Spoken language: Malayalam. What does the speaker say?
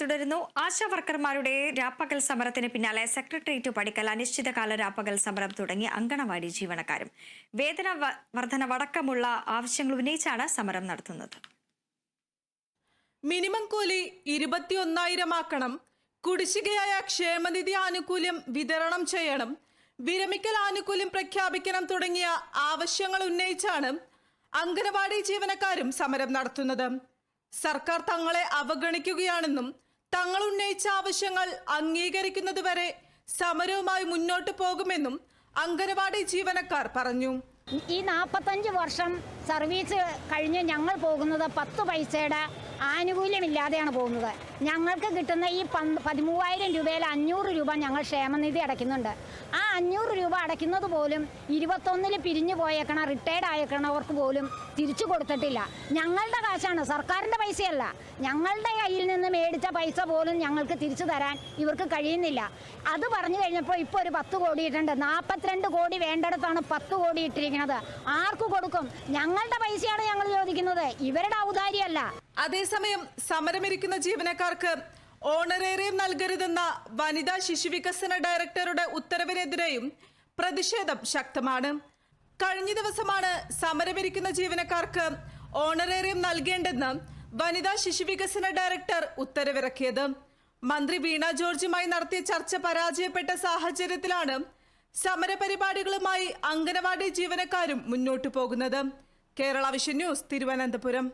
തുടരുന്നു. ആശാ വർക്കർമാരുടെ രാപ്പകൽ സമരത്തിന് പിന്നാലെ സെക്രട്ടേറിയറ്റ് പഠിക്കൽ അനിശ്ചിതകാല രാപ്പകൽ സമരം തുടങ്ങി അങ്കണവാടി ജീവനക്കാരും. വേതന വർധന വർധനവടക്കമുള്ള ആവശ്യങ്ങൾ ഉന്നയിച്ചാണ് സമരം നടത്തുന്നത്. മിനിമം കൂലി ഇരുപത്തിയൊന്നായിരം ആക്കണം കുടിശ്ശികയായ ക്ഷേമനിധി ആനുകൂല്യം വിതരണം ചെയ്യണം. വിരമിക്കൽ ആനുകൂല്യം പ്രഖ്യാപിക്കണം തുടങ്ങിയ ആവശ്യങ്ങൾ ഉന്നയിച്ചാണ് അങ്കണവാടി ജീവനക്കാരും സമരം നടത്തുന്നത്. സർക്കാർ തങ്ങളെ അവഗണിക്കുകയാണെന്നും തങ്ങൾ ഉന്നയിച്ച ആവശ്യങ്ങൾ അംഗീകരിക്കുന്നതുവരെ സമരവുമായി മുന്നോട്ടു പോകുമെന്നും അംഗനവാടി ജീവനക്കാർ പറഞ്ഞു. ഈ നാൽപ്പത്തഞ്ച് വർഷം സർവീസ് കഴിഞ്ഞ് ഞങ്ങൾ പോകുന്നത് പത്ത് പൈസയുടെ ആനുകൂല്യമില്ലാതെയാണ് പോകുന്നത്. ഞങ്ങൾക്ക് കിട്ടുന്ന ഈ പതിമൂവായിരം രൂപയിൽ അഞ്ഞൂറ് രൂപ ഞങ്ങൾ ക്ഷേമനിധി അടയ്ക്കുന്നുണ്ട്. ആ അഞ്ഞൂറ് രൂപ അടയ്ക്കുന്നത് പോലും ഇരുപത്തൊന്നിൽ പിരിഞ്ഞു പോയേക്കണ റിട്ടയർഡ് ആയേക്കണവർക്ക് പോലും തിരിച്ചു കൊടുത്തിട്ടില്ല. ഞങ്ങളുടെ കാശാണ് സർക്കാരിന്റെ പൈസയല്ല. ഞങ്ങളുടെ കയ്യിൽ നിന്ന് മേടിച്ച പൈസ പോലും ഞങ്ങൾക്ക് തിരിച്ചു തരാൻ ഇവർക്ക് കഴിയുന്നില്ല. അത് പറഞ്ഞു കഴിഞ്ഞപ്പോൾ ഇപ്പോൾ ഒരു പത്ത് കോടി ഇട്ടുണ്ട് നാൽപ്പത്തിരണ്ട് കോടി വേണ്ടടത്താണ് പത്ത് കോടി ഇട്ടിരിക്കുന്നത്. ആർക്ക് കൊടുക്കും? ഞങ്ങളുടെ പൈസയാണ് ഞങ്ങൾ ചോദിക്കുന്നത്. ഇവരുടെ ഔദാര്യമല്ല. അതേസമയം സമരമിരിക്കുന്ന ജീവനക്കാർക്ക് ഓണറേറിയം നൽകരുതെന്ന വനിതാ ശിശുവികസന ഡയറക്ടറുടെ ഉത്തരവിനെതിരെയും പ്രതിഷേധം ശക്തമാണ്. കഴിഞ്ഞ ദിവസമാണ് സമരമിരിക്കുന്ന ജീവനക്കാർക്ക് ഓണറേറിയം നൽകേണ്ടെന്ന് വനിതാ ശിശുവികസന ഡയറക്ടർ ഉത്തരവിറക്കിയത്. മന്ത്രി വീണ ജോർജുമായി നടത്തിയ ചർച്ച പരാജയപ്പെട്ട സാഹചര്യത്തിലാണ് സമരപരിപാടികളുമായി അംഗനവാടി ജീവനക്കാരും മുന്നോട്ടു പോകുന്നത്. Kerala vision news Thiruvananthapuram.